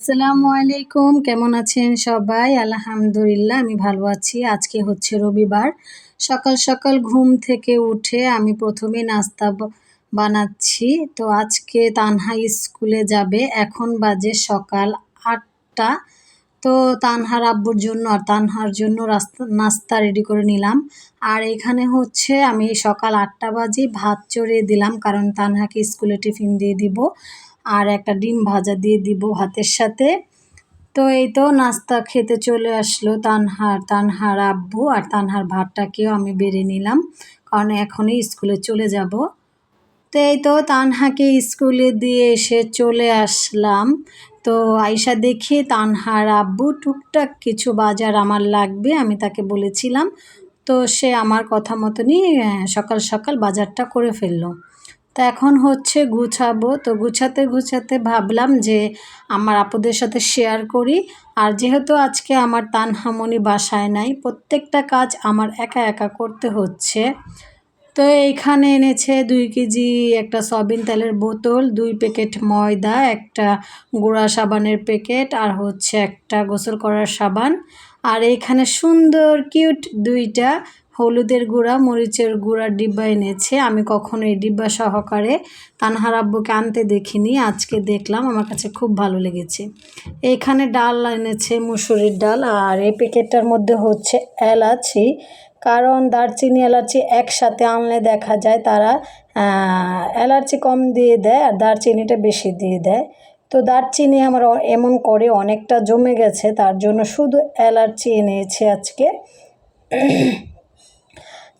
আসসালামু আলাইকুম, কেমন আছেন সবাই? আলহামদুলিল্লাহ, আমি ভালো আছি। আজকে হচ্ছে রবিবার। সকাল সকাল ঘুম থেকে উঠে আমি প্রথমে নাস্তা বানাচ্ছি। তো আজকে তানহা স্কুলে যাবে। এখন বাজে সকাল আটটা। তো তানহার আব্বুর জন্য আর তানহার জন্য রাস্তা নাস্তা রেডি করে নিলাম। আর এখানে হচ্ছে আমি সকাল আটটা বাজে ভাত চড়িয়ে দিলাম, কারণ তানহাকে স্কুলে টিফিন দিয়ে দিব। আর একটা ডিম ভাজা দিয়ে দিব ভাতের সাথে। তো এই তো নাস্তা খেতে চলে আসলো তানহার তানহার আব্বু আর তানহার ভাতটাকেও আমি বেড়ে নিলাম, কারণ এখনই স্কুলে চলে যাব। তো এই তো তানহাকে স্কুলে দিয়ে এসে চলে আসলাম। তো আয়সা দেখি তানহার আব্বু টুকটাক কিছু বাজার আমার লাগবে, আমি তাকে বলেছিলাম। তো সে আমার কথা মতনই সকাল সকাল বাজারটা করে ফেলল। তো এখন হচ্ছে গুছাবো। তো গুছাতে গুছাতে ভাবলাম যে আমার আপুদের সাথে শেয়ার করি। আর যেহেতু আজকে আমার তানহামনি বাসায় নাই, প্রত্যেকটা কাজ আমার একা একা করতে হচ্ছে। তো এইখানে এনেছে দুই কেজি একটা সয়াবিন তেলের বোতল, দুই প্যাকেট ময়দা, একটা গুঁড়া সাবানের প্যাকেট আর হচ্ছে একটা গোসল করার সাবান। আর এইখানে সুন্দর কিউট দুইটা হলুদের গুঁড়া, মরিচের গুঁড়ার ডিব্বা এনেছে। আমি কখনো এই ডিব্বা সহকারে তানহার আব্বুকে আনতে দেখিনি। আজকে দেখলাম, আমার কাছে খুব ভালো লেগেছে। এইখানে ডাল এনেছে, মুসুরির ডাল, আর এই প্যাকেটটার মধ্যে হচ্ছে এলাচি, কারণ দারচিনি, এলাচি একসাথে আনলে দেখা যায় তারা এলাচি কম দিয়ে দেয় আর দারচিনিটা বেশি দিয়ে দেয়। তো দারচিনি আমার এমন করে অনেকটা জমে গেছে, তার জন্য শুধু এলাচি এনেছে আজকে।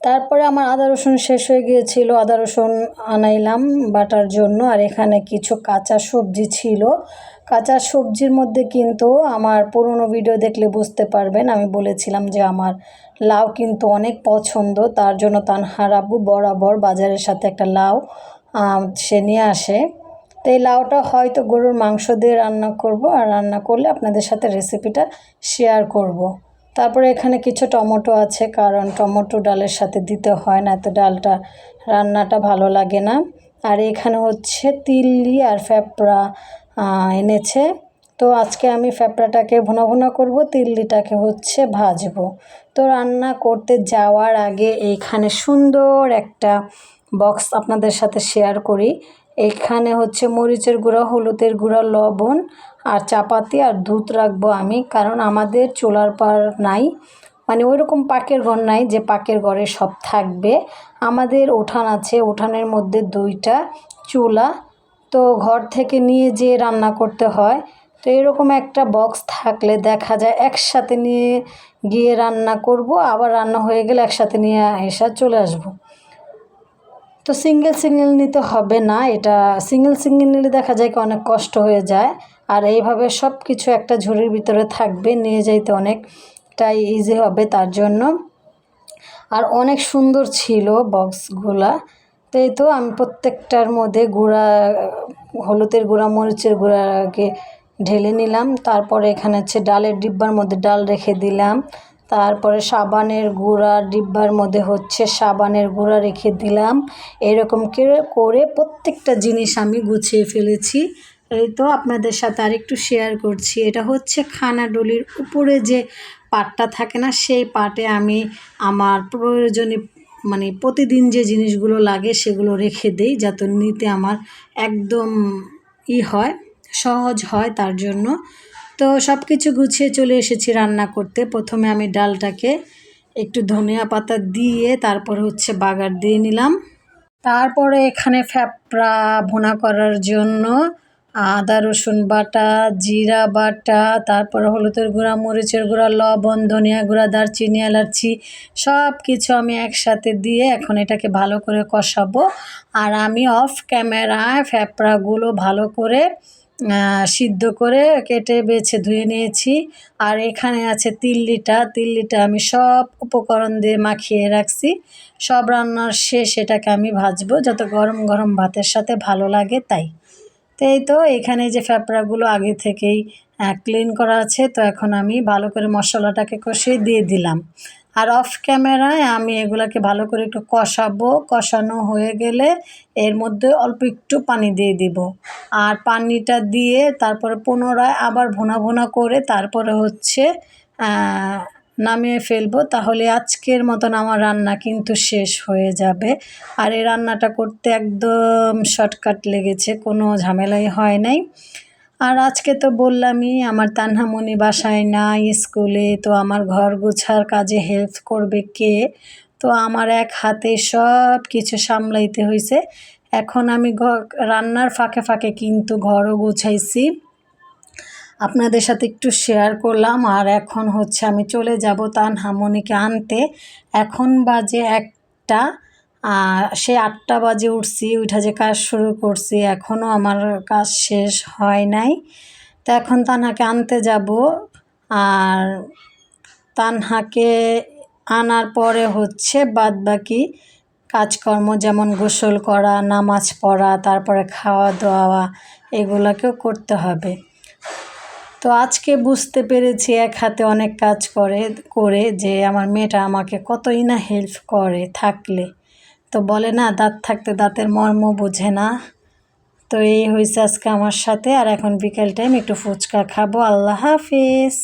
তারপরে আমার আদা রসুন শেষ হয়ে গিয়েছিল, আদা রসুন আনাইলাম বাটার জন্য। আর এখানে কিছু কাঁচা সবজি ছিল। কাঁচা সবজির মধ্যে কিন্তু আমার পুরনো ভিডিও দেখলে বুঝতে পারবেন, আমি বলেছিলাম যে আমার লাউ কিন্তু অনেক পছন্দ। তার জন্য তানহার আব্বু বরাবর বাজারের সাথে একটা লাউ সে নিয়ে আসে। তো এই লাউটা হয়তো গরুর মাংস দিয়ে রান্না করব, আর রান্না করলে আপনাদের সাথে রেসিপিটা শেয়ার করব। তারপরে এখানে কিছু টমেটো আছে, কারণ টমেটো ডালের সাথে দিতে হয় না, তো ডালটা রান্নাটা ভালো লাগে না। আর এখানে হচ্ছে তিল্লি আর ফ্যাপড়া এনেছে। তো আজকে আমি ফ্যাপড়াটাকে ভুনা ভুনা করব, তিল্লিটাকে হচ্ছে ভাজবো। তো রান্না করতে যাওয়ার আগে এইখানে সুন্দর একটা বক্স আপনাদের সাথে শেয়ার করি। এখানে হচ্ছে মরিচের গুঁড়া, হলুদের গুঁড়া, লবণ আর চাপাতি আর দুধ রাখব আমি, কারণ আমাদের চোলার পার নাই। মানে ওই রকম পাকের ঘর নাই যে পাকের ঘরে সব থাকবে। আমাদের উঠান আছে, উঠানের মধ্যে দুইটা চুলা। তো ঘর থেকে নিয়ে যেয়ে রান্না করতে হয়। তো এরকম একটা বক্স থাকলে দেখা যায় একসাথে নিয়ে গিয়ে রান্না করব, আবার রান্না হয়ে গেলে একসাথে নিয়ে এসে চলে আসব। তো সিঙ্গেল সিঙ্গেল নিতে হবে না, এটা সিঙ্গেল সিঙ্গেল নিলে দেখা যায় কি অনেক কষ্ট হয়ে যায়। আর এইভাবে সব কিছু একটা ঝুড়ির ভিতরে থাকবে, নিয়ে যাইতে অনেকটাই ইজি হবে তার জন্য। আর অনেক সুন্দর ছিল বক্সগুলা। তো এই তো আমি প্রত্যেকটার মধ্যে গুঁড়া, হলুদের গুঁড়া, মরিচের গুঁড়াকে ঢেলে নিলাম। তারপরে এখানে হচ্ছে ডালের ডিব্বার মধ্যে ডাল রেখে দিলাম। তারপরে সাবানের গুঁড়া, ডিব্বার মধ্যে হচ্ছে সাবানের গুঁড়া রেখে দিলাম। এরকম করে প্রত্যেকটা জিনিস আমি গুছিয়ে ফেলেছি। এই তো আপনাদের সাথে আর একটু শেয়ার করছি। এটা হচ্ছে খানাডলির উপরে যে পাটটা থাকে না, সেই পাটে আমি আমার প্রয়োজনীয় মানে প্রতিদিন যে জিনিসগুলো লাগে সেগুলো রেখে দেই যাতে নিতে আমার একদম ই হয়, সহজ হয় তার জন্য। তো সব কিছু গুছিয়ে চলে এসেছি রান্না করতে। প্রথমে আমি ডালটাকে একটু ধনিয়া পাতা দিয়ে তারপর হচ্ছে বাগার দিয়ে নিলাম। তারপরে এখানে ফ্যাপড়া ভুনা করার জন্য আদা, রসুন বাটা, জিরা বাটা, তারপর হলুদের গুঁড়া, মরিচের গুঁড়া, লবণ, ধনিয়া গুঁড়া, দারচিনি, এলাচি সব কিছু আমি একসাথে দিয়ে এখন এটাকে ভালো করে কষাবো। আর আমি অফ ক্যামেরায় ফ্যাপড়াগুলো ভালো করে সিদ্ধ করে কেটে বেছে ধুয়ে নিয়েছি। আর এখানে আছে তিল্লিটা। তিল্লিটা আমি সব উপকরণ দিয়ে মাখিয়ে রাখছি। সব রান্নার শেষ এটাকে আমি ভাজবো। যত গরম গরম ভাতের সাথে ভালো লাগে তাই। তো এই তো, এখানে যে ফ্যাপড়াগুলো আগে থেকেই ক্লিন করা আছে, তো এখন আমি ভালো করে মশলাটাকে কষিয়ে দিয়ে দিলাম। আর অফ ক্যামেরায় আমি এগুলাকে ভালো করে একটু কষাবো। কষানো হয়ে গেলে এর মধ্যে অল্প একটু পানি দিয়ে দিব। আর পানিটা দিয়ে তারপরে পুনরায় আবার ভুনা ভুনা করে তারপরে হচ্ছে নামিয়ে ফেলব, তাহলে আজকের মতন আমার রান্না কিন্তু শেষ হয়ে যাবে। আর এই রান্নাটা করতে একদম শর্টকাট লেগেছে, কোনো ঝামেলাই হয় নাই। আর আজকে তো বললামই, আমার তানহামণি বাসায় নাই স্কুলে, তো আমার ঘর গোছার কাজে হেল্প করবে কে? তো আমার এক হাতে সব কিছু সামলাইতে হয়েছে এখন আমি রান্নার ফাঁকে ফাঁকে কিন্তু ঘরও গুছাইছি। আপনাদের সাথে একটু শেয়ার করলাম। আর এখন হচ্ছে আমি চলে যাব তান হামনিকে আনতে। এখন বাজে একটা, আর সে আটটা বাজে উঠছি, উঠা যে কাজ শুরু করছি এখনও আমার কাজ শেষ হয় নাই। তো এখন তানহাকে আনতে যাব। আর তানহাকে আনার পরে হচ্ছে বাদ বাকি কাজকর্ম যেমন গোসল করা, নামাজ পড়া, তারপরে খাওয়া দাওয়া এগুলোকেও করতে হবে। তো আজকে বুঝতে পেরেছি এক হাতে অনেক কাজ করে করে যে আমার মেয়েটা আমাকে কতই না হেল্প করে থাকলে। তো বলে, না, দাঁত থাকতে দাঁতের মর্ম বোঝে না। তো এই হয়েছে আজকে আমার সাথে। আর এখন বিকেল টাইম একটু ফুচকা খাব। আল্লাহ হাফিজ।